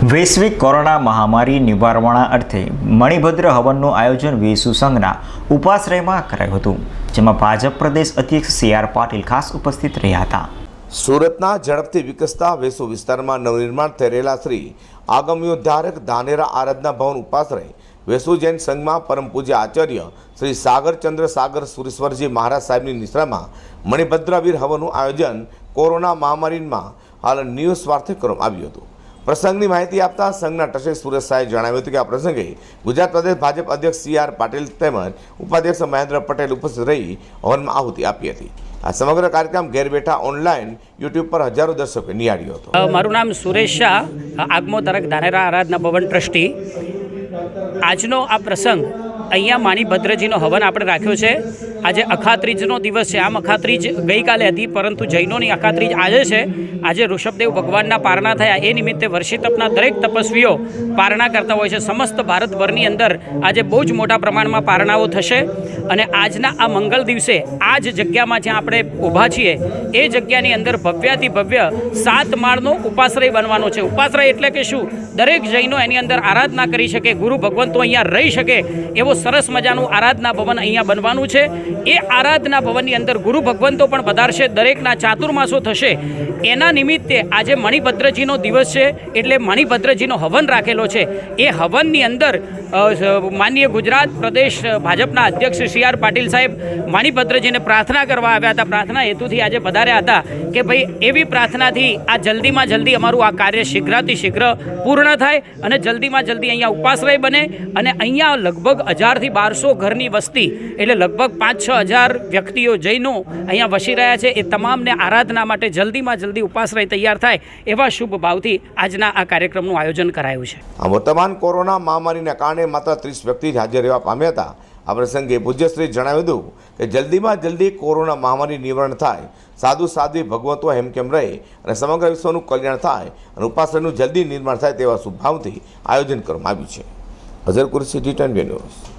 વૈશ્વિક કોરોના મહામારી નિવારવાના અર્થે મણિભદ્ર હવનનું આયોજન વેસુ સંઘના ઉપાશ્રયમાં કરાયું હતું, જેમાં ભાજપ પ્રદેશ અધ્યક્ષ સી આર પાટીલ ખાસ ઉપસ્થિત રહ્યા હતા. સુરતના ઝડપથી વિકસતા વેસુ વિસ્તારમાં નવનિર્માણ થઈ રહેલા શ્રી આગમ્યોદ્ધારક ધાનેરા આરાધના ભવન ઉપાશ્રય, વેસુ જૈન સંઘમાં પરમ પૂજ્ય આચાર્ય શ્રી સાગરચંદ્ર સાગર સુરેશ્વરજી મહારાજ સાહેબની નિશ્રામાં મણિભદ્રવીર હવનનું આયોજન કોરોના મહામારીમાં હાલ ન્યૂઝ સ્વાર્થે કરવામાં આવ્યું હતું. પ્રસંગની માહિતી આપતા સંઘના ટ્રસ્ટી સુરેશ શાહે જણાવ્યું હતું કે આ પ્રસંગે ગુજરાત પ્રદેશ ભાજપ અધ્યક્ષ સી આર પાટીલ તેમજ ઉપાધ્યક્ષ મહેન્દ્ર પટેલ ઉપસ્થિત રહી હવનમાં આહુતિ આપી હતી. આ સમગ્ર કાર્યક્રમ ઘેર બેઠા ઓનલાઈન યુટ્યુબ પર હજારો દર્શકોએ નિહાળ્યો હતો. મારું નામ સુરેશ શાહ, આગમો તરક ધાનેરા આરાધના ભવન ટ્રસ્ટી. આજનો આ પ્રસંગ અહીંયા માણીભદ્રજીનો હવન આપણે રાખ્યો છે. આજે અખાત્રીજનો દિવસ છે. આમ અખાત્રીજ ગઈકાલે હતી, પરંતુ જૈનોની અખાત્રીજ આજે છે. આજે ઋષભદેવ ભગવાનના પારણા થયા. એ નિમિત્તે વર્ષી તપના દરેક તપસ્વીઓ પારણા કરતા હોય છે. સમસ્ત ભારતભરની અંદર આજે બહુ જ મોટા પ્રમાણમાં પારણાઓ થશે. અને આજના આ મંગલ દિવસે આ જ જગ્યામાં જ્યાં આપણે ઊભા છીએ, એ જગ્યાની અંદર ભવ્યાથી ભવ્ય સાત માળનો ઉપાશ્રય બનવાનો છે. ઉપાશ્રય એટલે કે શું? દરેક જૈનો એની અંદર આરાધના કરી શકે, ગુરુ ભગવંતો અહીંયા રહી શકે, એવો સરસ મજાનું આરાધના ભવન અહીંયા બનવાનું છે. એ આરાધના ભવનની અંદર ગુરુ ભગવંતો પણ પધારશે. દરેકના ચાતુર્માસો થશે. એના નિમિત્તે આજે મણિભદ્રજીનો દિવસ છે. એટલે મણિભદ્રજીનો હવન રાખેલો છે. એ હવનની અંદર માનીય ગુજરાત પ્રદેશ ભાજપના અધ્યક્ષ સી આર પાટીલ સાહેબ મણિભદ્રજીને પ્રાર્થના કરવા આવ્યા હતા. પ્રાર્થના હેતુથી આજે પધાર્યા હતા કે ભાઈ એવી પ્રાર્થનાથી આ જલ્દીમાં જલ્દી અમારું આ કાર્ય શીઘ્રાતિ શીઘ્ર પૂર્ણ થાય અને જલ્દીમાં જલ્દી અહીંયા ઉપાશ્રય બને અને અહીંયા લગભગ હજારથી બારસો ઘરની વસ્તી, એટલે લગભગ પાંચ છ હજાર વ્યક્તિઓ જૈનો અહીંયા વસી રહ્યા છે. એ તમામને આરાધના માટે જલ્દીમાં જલ્દી ઉપાશ્રય તૈયાર થાય એવા શુભ ભાવથી આજના આ કાર્યક્રમનું આયોજન કરાયું છે. આ વર્તમાન કોરોના મહામારીના કારણે માત્ર ત્રીસ વ્યક્તિ જ હાજર રહેવા પામ્યા હતા. આ પ્રસંગે પૂજ્યશ્રી જણાવ્યું હતું કે જલ્દીમાં જલ્દી કોરોના મહામારી નિવારણ થાય. સાધુ સાધ્વી ભગવંતો હેમકેમ રહે અને સમગ્ર વિશ્વનું કલ્યાણ થાય અને ઉપાસનાનું જલ્દી નિર્માણ થાય તેવા શુભભાવથી આયોજન કરવામાં આવ્યું છે. હજર કુરસી ટી ટ્વેન્ટી